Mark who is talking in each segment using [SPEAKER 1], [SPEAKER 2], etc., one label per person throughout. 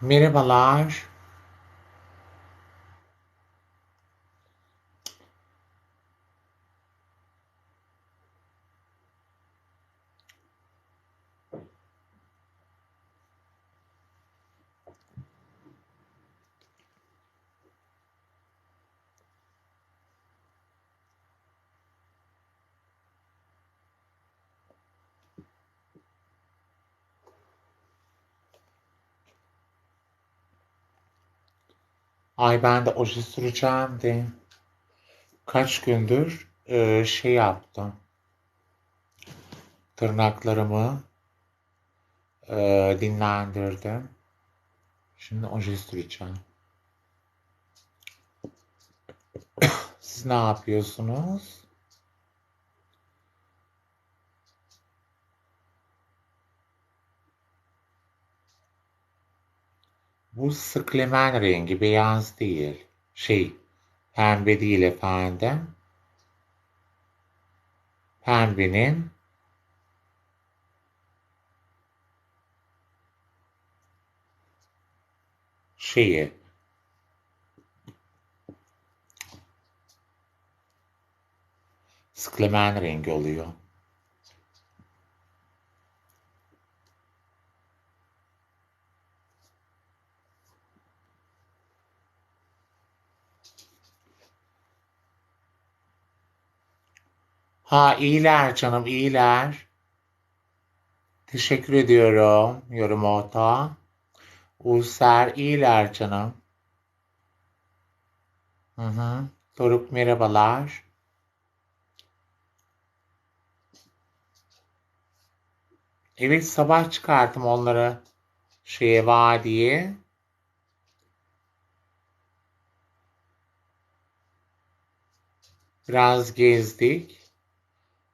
[SPEAKER 1] Merhabalar. Ay ben de oje süreceğim de kaç gündür e, şey yaptım. Tırnaklarımı e, dinlendirdim. Şimdi oje süreceğim. Siz ne yapıyorsunuz? Bu sıklemen rengi beyaz değil. Şey pembe değil efendim. Pembenin şeyi sıklemen rengi oluyor. Ha iyiler canım iyiler. Teşekkür ediyorum yorum ota. Ulser iyiler canım. Hı hı. Doruk merhabalar. Evet sabah çıkarttım onları şeye vadiye. Biraz gezdik.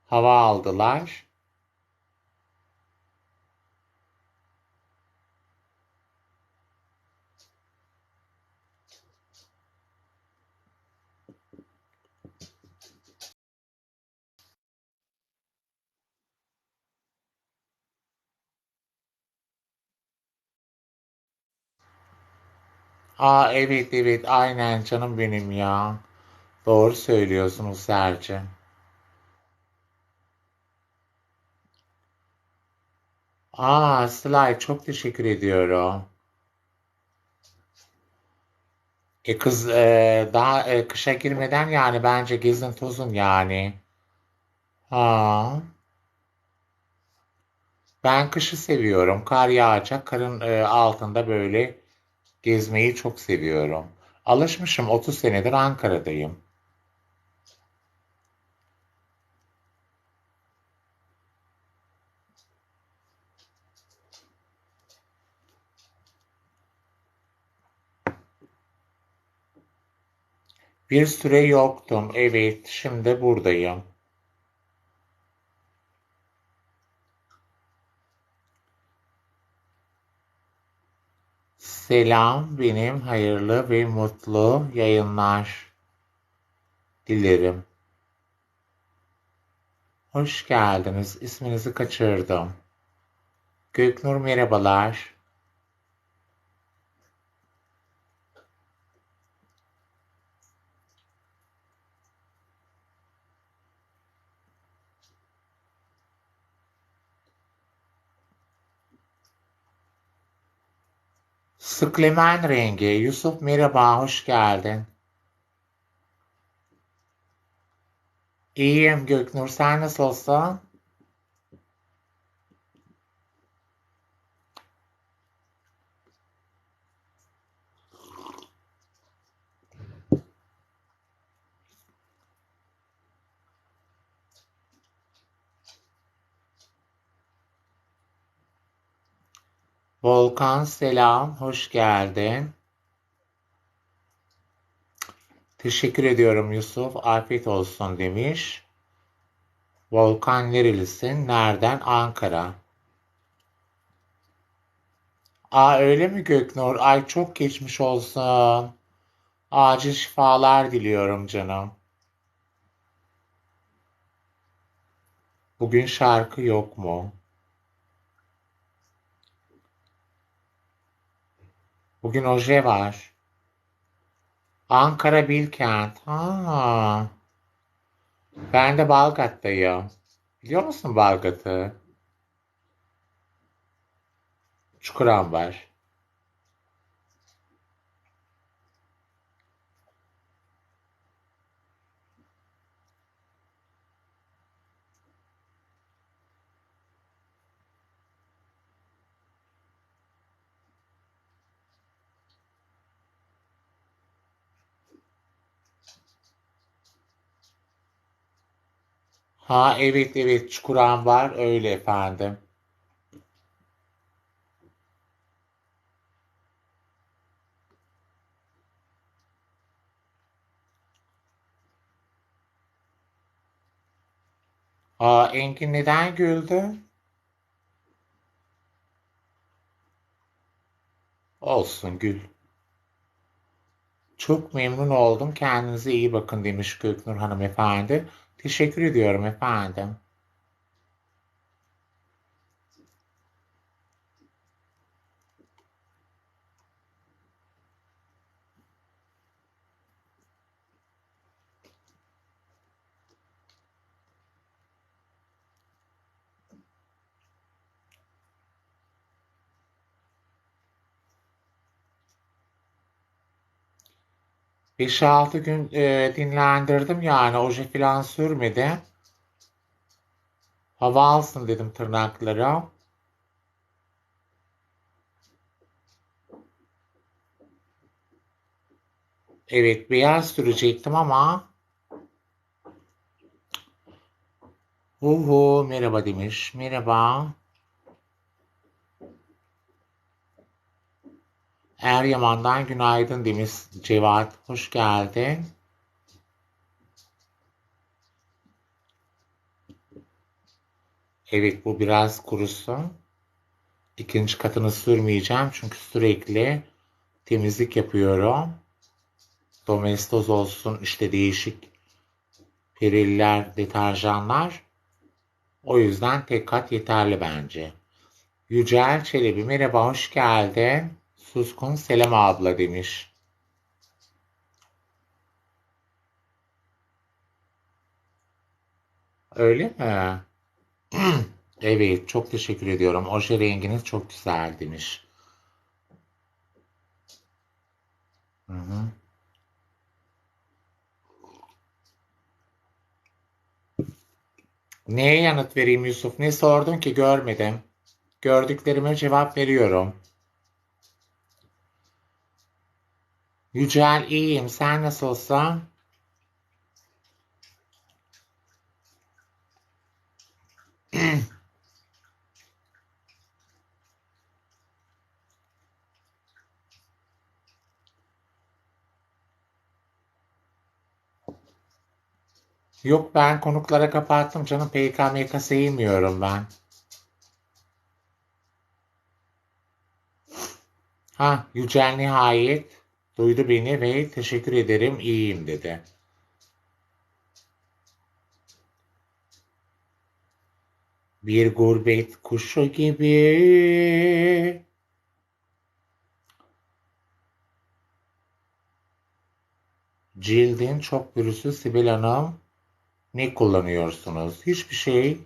[SPEAKER 1] Hava aldılar. Aa evet evet aynen canım benim ya. Doğru söylüyorsunuz Serci. Aa Sılay çok teşekkür ediyorum. E kız e, daha e, kışa girmeden yani bence gezin tozun yani. Ha. Ben kışı seviyorum. Kar yağacak. Karın e, altında böyle gezmeyi çok seviyorum. Alışmışım 30 senedir Ankara'dayım. Bir süre yoktum. Evet, şimdi buradayım. Selam, benim hayırlı ve mutlu yayınlar dilerim. Hoş geldiniz. İsminizi kaçırdım. Göknur merhabalar. Sıklemen rengi. Yusuf merhaba, hoş geldin. İyiyim Göknur, sen nasılsın? Volkan selam, hoş geldin. Teşekkür ediyorum Yusuf, afiyet olsun demiş. Volkan nerelisin? Nereden? Ankara. Aa öyle mi Göknur? Ay çok geçmiş olsun. Acil şifalar diliyorum canım. Bugün şarkı yok mu? Bugün oje var. Ankara Bilkent. Ha. Ben de Balgat'tayım. Biliyor musun Balgat'ı? Çukurambar. Ha evet evet Çukurambar öyle efendim. Aa Engin neden güldü? Olsun gül. Çok memnun oldum. Kendinize iyi bakın demiş Göknur hanımefendi. Teşekkür ediyorum efendim. Beş altı gün e, dinlendirdim yani oje falan sürmedim. Hava alsın dedim tırnaklara. Evet beyaz sürecektim ama Uhu merhaba demiş. Merhaba. Eryaman'dan günaydın demiş Cevat. Hoş geldin. Evet bu biraz kurusun. İkinci katını sürmeyeceğim çünkü sürekli temizlik yapıyorum. Domestos olsun işte değişik periller, deterjanlar. O yüzden tek kat yeterli bence. Yücel Çelebi merhaba hoş geldin. Suskun Selam abla demiş. Öyle mi? Evet, çok teşekkür ediyorum. Oje renginiz çok güzel demiş. Hı hı. Neye yanıt vereyim Yusuf? Ne sordun ki görmedim. Gördüklerime cevap veriyorum. Yücel iyiyim. Sen nasılsın? Yok ben konuklara kapattım canım. PKMK sevmiyorum ben. Ha Yücel nihayet duydu beni ve teşekkür ederim iyiyim dedi. Bir gurbet kuşu gibi cildin çok pürüzsüz Sibel Hanım. Ne kullanıyorsunuz? Hiçbir şey.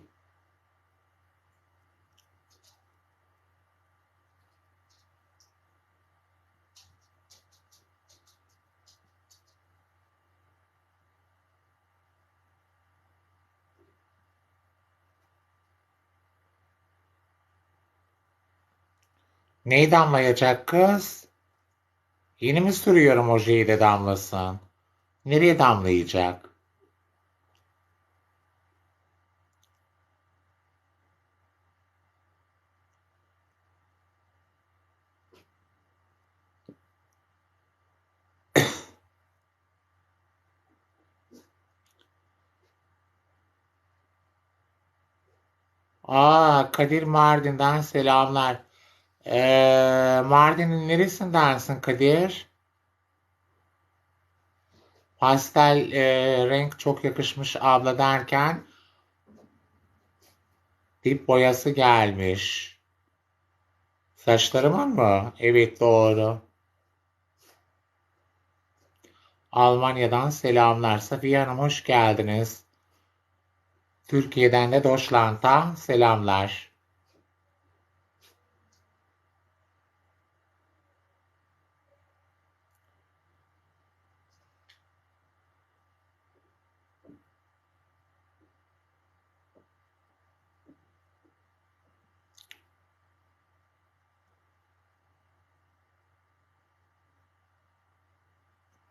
[SPEAKER 1] Neyi damlayacak kız? Yeni mi sürüyorum ojeyi de damlasın? Nereye damlayacak? Aa, Kadir Mardin'den selamlar. Ee, Mardin'in neresindensin Kadir? Pastel e, renk çok yakışmış abla derken dip boyası gelmiş. Saçlarımın mı? Evet doğru. Almanya'dan selamlar. Safiye Hanım hoş geldiniz. Türkiye'den de Doşlant'a selamlar.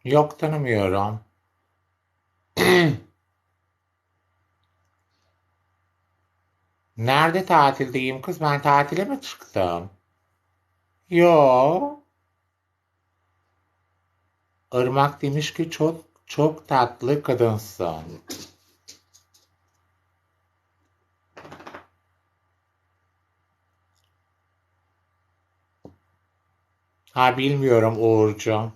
[SPEAKER 1] Yok tanımıyorum. Nerede tatildeyim kız? Ben tatile mi çıktım? Yo. Irmak demiş ki çok çok tatlı kadınsın. Ha bilmiyorum Uğurcuğum.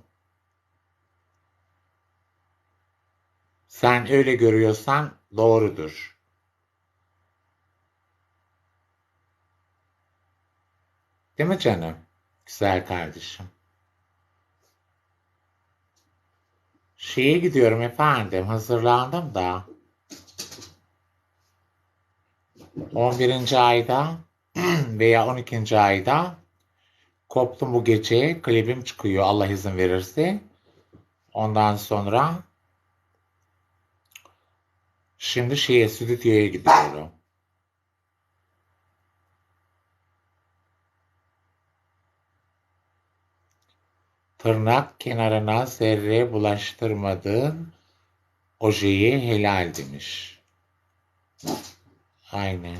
[SPEAKER 1] Sen öyle görüyorsan doğrudur. Değil mi canım? Güzel kardeşim. Şeye gidiyorum efendim. Hazırlandım da. 11. ayda veya 12. ayda koptum bu gece. Klibim çıkıyor Allah izin verirse. Ondan sonra şimdi şeye stüdyoya gidiyorum. Tırnak kenarına zerre bulaştırmadığın ojeyi helal demiş. Aynen.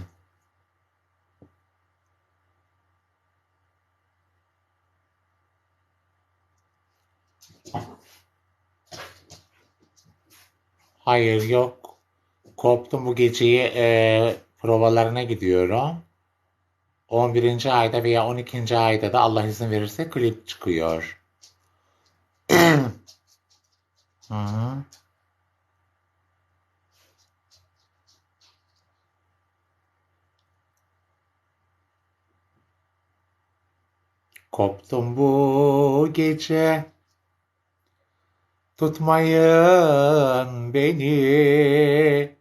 [SPEAKER 1] Hayır yok. Koptum bu geceyi e, provalarına gidiyorum. 11. ayda veya 12. ayda da Allah izin verirse klip çıkıyor. Hı hı. Koptum bu gece Tutmayın beni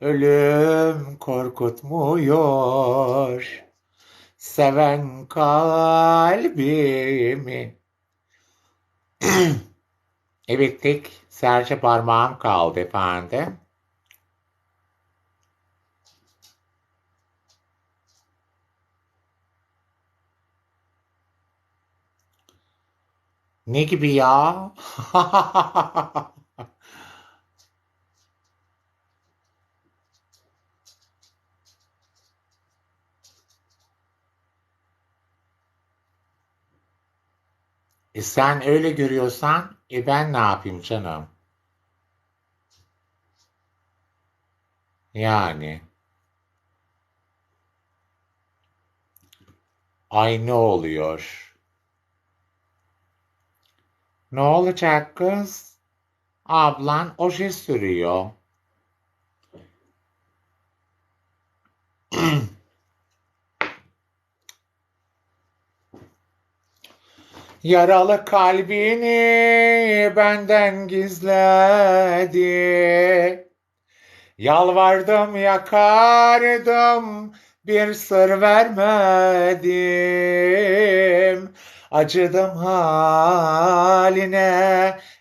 [SPEAKER 1] Ölüm korkutmuyor Seven kalbimi Evet tek serçe parmağım kaldı efendim. Ne gibi ya? E sen öyle görüyorsan e ben ne yapayım canım? Yani. Ay ne oluyor? Ne olacak kız? Ablan oje sürüyor. Yaralı kalbini benden gizledi. Yalvardım yakardım bir sır vermedim. Acıdım haline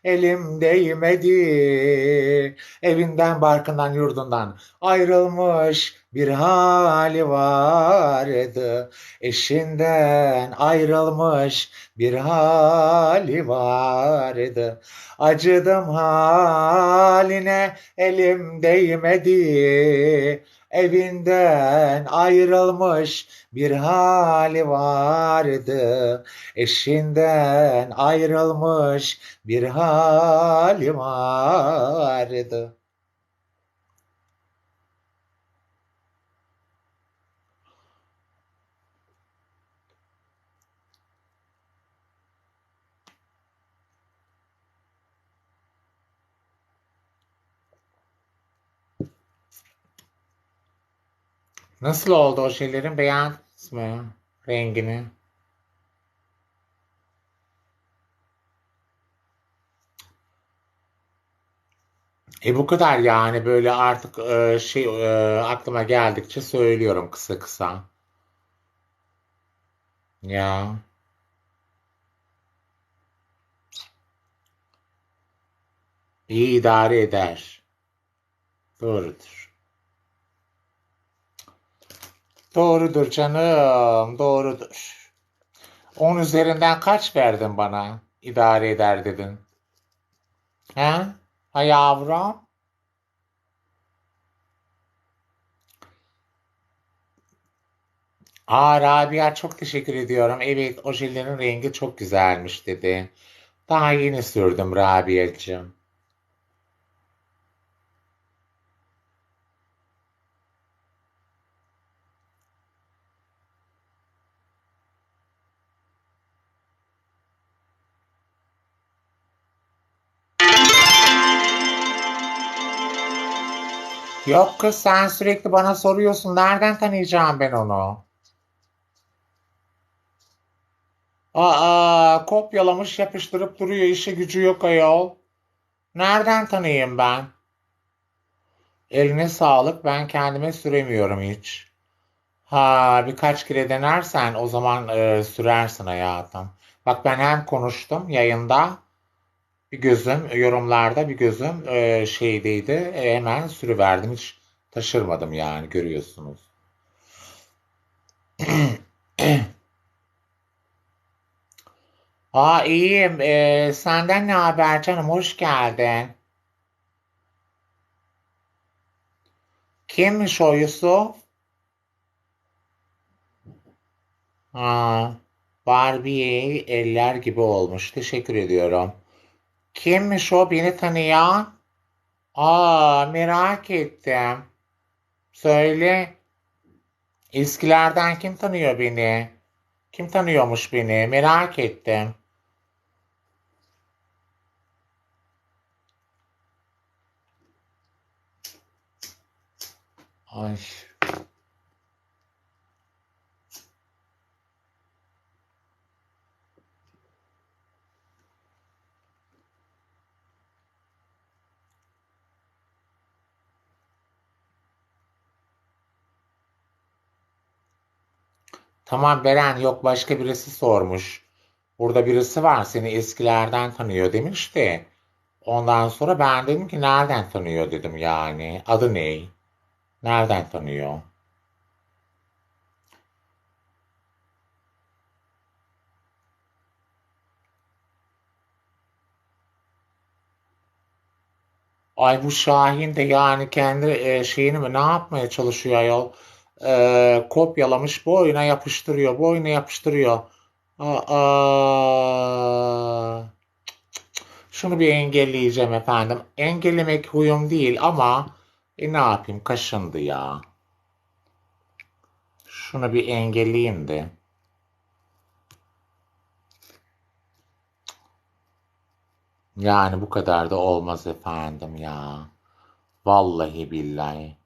[SPEAKER 1] elim değmedi. Evinden, barkından, yurdundan ayrılmış bir hali vardı. Eşinden ayrılmış bir hali vardı. Acıdım haline elim değmedi. Evinden ayrılmış bir hali vardı. Eşinden ayrılmış bir hali vardı. Nasıl oldu o şeylerin beğendiniz mi? Rengini. E bu kadar yani böyle artık e, şey e, aklıma geldikçe söylüyorum kısa kısa. Ya iyi idare eder. Doğrudur. Doğrudur canım, doğrudur. On üzerinden kaç verdin bana? İdare eder dedin. He? Ha yavrum? Aa Rabia çok teşekkür ediyorum. Evet ojelerin rengi çok güzelmiş dedi. Daha yeni sürdüm Rabia'cığım. Yok kız sen sürekli bana soruyorsun. Nereden tanıyacağım ben onu? Aa kopyalamış yapıştırıp duruyor. İşi gücü yok ayol. Nereden tanıyayım ben? Eline sağlık. Ben kendime süremiyorum hiç. Ha birkaç kere denersen o zaman e, sürersin hayatım. Bak ben hem konuştum yayında bir gözüm yorumlarda bir gözüm e, şeydeydi. E, hemen sürüverdim. Hiç taşırmadım yani görüyorsunuz. Aa iyiyim. E, senden ne haber canım? Hoş geldin. Kimmiş o Yusuf? Ha, Barbie eller gibi olmuş. Teşekkür ediyorum. Kimmiş o beni tanıyan? Aa merak ettim. Söyle. Eskilerden kim tanıyor beni? Kim tanıyormuş beni? Merak ettim. Ay. Tamam Beren yok başka birisi sormuş. Burada birisi var seni eskilerden tanıyor demiş de. Ondan sonra ben dedim ki nereden tanıyor dedim yani. Adı ne? Nereden tanıyor? Ay bu Şahin de yani kendi e, şeyini mi ne yapmaya çalışıyor ayol? E, kopyalamış boyuna yapıştırıyor, boyuna yapıştırıyor. Aa, şunu bir engelleyeceğim efendim. Engellemek huyum değil ama e, ne yapayım kaşındı ya. Şunu bir engelleyeyim de. Yani bu kadar da olmaz efendim ya. Vallahi billahi.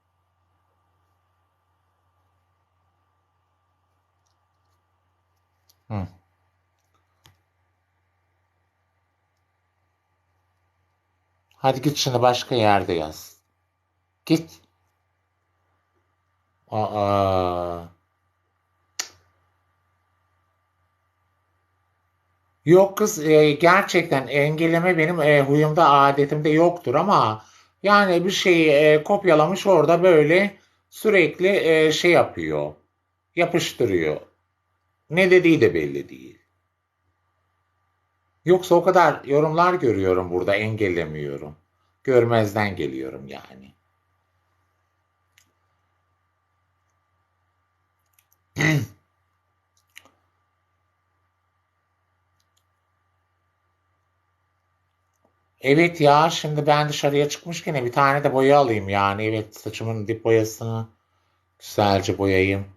[SPEAKER 1] Hı. Hadi git şimdi başka yerde yaz. Git. Aa. Yok kız e, gerçekten engelleme benim e, huyumda adetimde yoktur ama yani bir şeyi e, kopyalamış orada böyle sürekli e, şey yapıyor. Yapıştırıyor. Ne dediği de belli değil. Yoksa o kadar yorumlar görüyorum burada engellemiyorum. Görmezden geliyorum yani. Evet ya şimdi ben dışarıya çıkmışken bir tane de boya alayım yani. Evet saçımın dip boyasını güzelce boyayayım.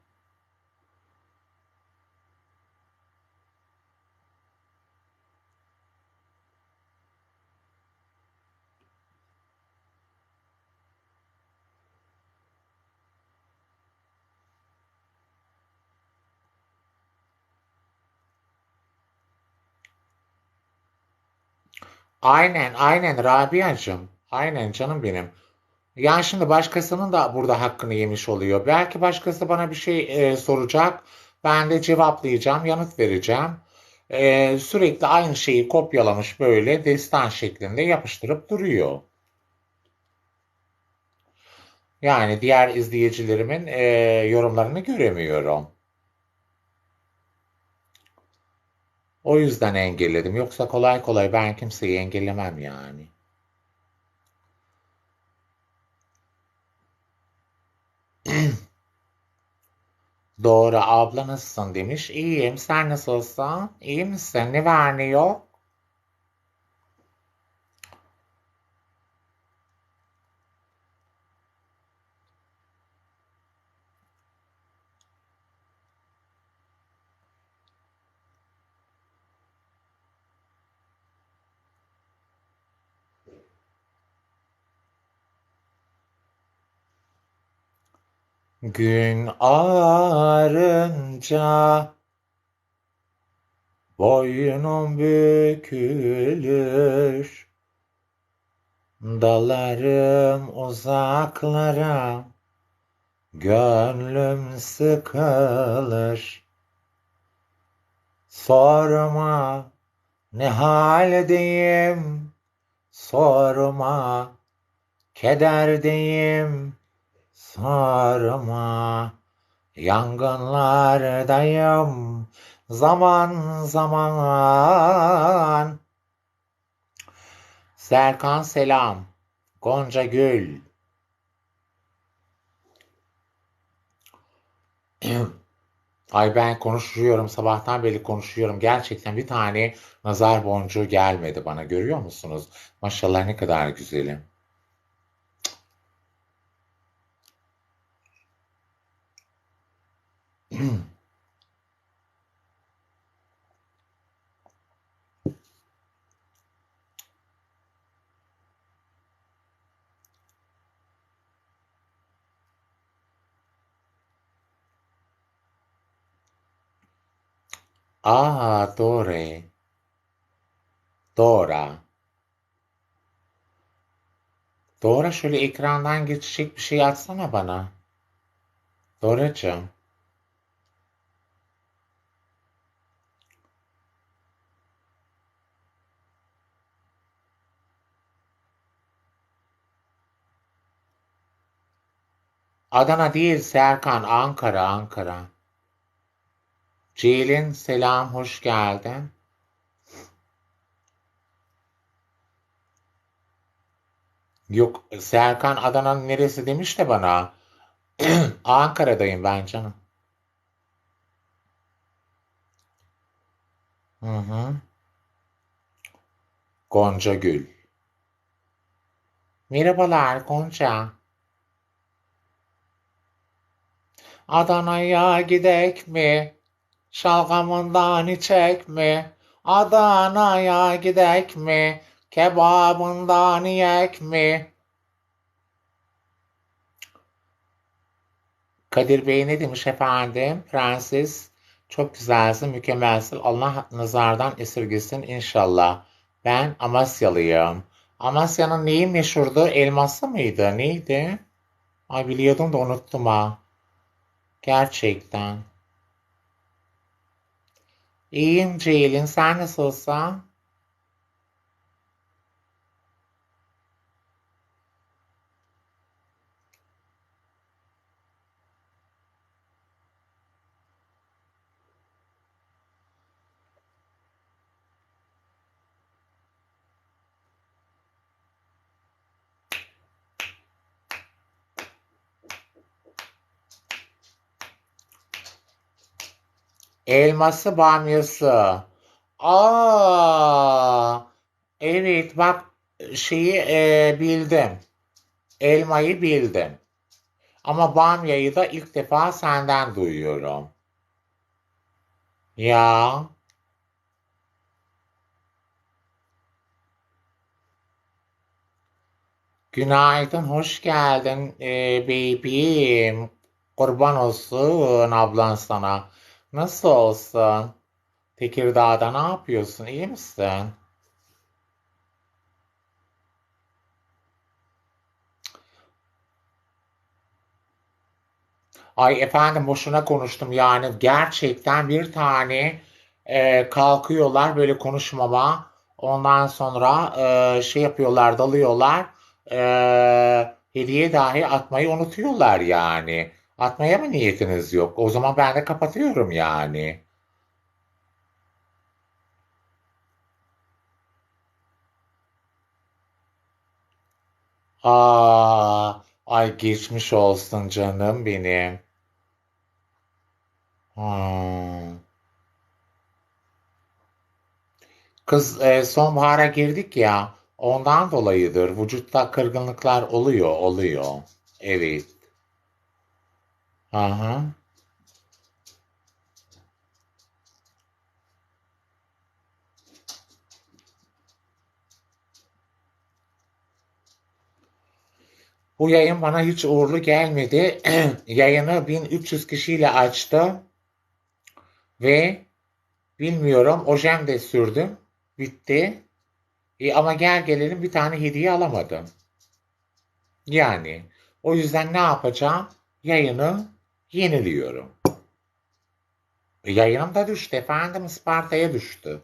[SPEAKER 1] Aynen aynen Rabia'cığım. Aynen canım benim. Yani şimdi başkasının da burada hakkını yemiş oluyor. Belki başkası bana bir şey e, soracak. Ben de cevaplayacağım, yanıt vereceğim. E, sürekli aynı şeyi kopyalamış böyle destan şeklinde yapıştırıp duruyor. Yani diğer izleyicilerimin e, yorumlarını göremiyorum. O yüzden engelledim. Yoksa kolay kolay ben kimseyi engellemem yani. Doğru abla nasılsın demiş. İyiyim sen nasılsın? İyi misin? Ne var ne yok? Gün ağarınca boynum bükülür. Dalarım uzaklara, gönlüm sıkılır. Sorma ne haldeyim, sorma kederdeyim. Sarma yangınlardayım zaman zaman. Serkan selam. Gonca Gül. Ay ben konuşuyorum sabahtan beri konuşuyorum. Gerçekten bir tane nazar boncuğu gelmedi bana görüyor musunuz? Maşallah ne kadar güzelim. Aa doğru. Dora. Dora şöyle ekrandan geçecek bir şey atsana bana. Doracığım. Adana değil Serkan, Ankara, Ankara. Ceylin selam, hoş geldin. Yok, Serkan Adana'nın neresi demiş de bana. Ankara'dayım ben canım. Hı hı. Gonca Gül. Merhabalar Gonca. Adana'ya gidek mi? Şalgamından içek mi? Adana'ya gidek mi? Kebabından yiyek mi? Kadir Bey ne demiş efendim? Prenses çok güzelsin, mükemmelsin. Allah nazardan esirgesin inşallah. Ben Amasyalıyım. Amasya'nın neyi meşhurdu? Elması mıydı? Neydi? Ay biliyordum da unuttum ha. Gerçekten. İyiyim Ceylin. Sen nasılsın? Elması bamyası. Aa, evet bak şeyi e, bildim. Elmayı bildim. Ama bamyayı da ilk defa senden duyuyorum. Ya. Günaydın, hoş geldin e, baby'im. Kurban olsun ablan sana. Nasıl olsun? Tekirdağ'da ne yapıyorsun? İyi misin? Ay efendim boşuna konuştum yani gerçekten bir tane e, kalkıyorlar böyle konuşmama ondan sonra e, şey yapıyorlar dalıyorlar e, hediye dahi atmayı unutuyorlar yani. Atmaya mı niyetiniz yok? O zaman ben de kapatıyorum yani. Aa, ay geçmiş olsun canım benim. Hmm. Kız e, sonbahara girdik ya ondan dolayıdır. Vücutta kırgınlıklar oluyor, oluyor. Evet. Aha. Bu yayın bana hiç uğurlu gelmedi. Yayını 1300 kişiyle açtı ve bilmiyorum ojem de sürdüm. Bitti. E, ama gel gelelim bir tane hediye alamadım. Yani o yüzden ne yapacağım? Yayını yeniliyorum. Yayınım düştü efendim Isparta'ya düştü.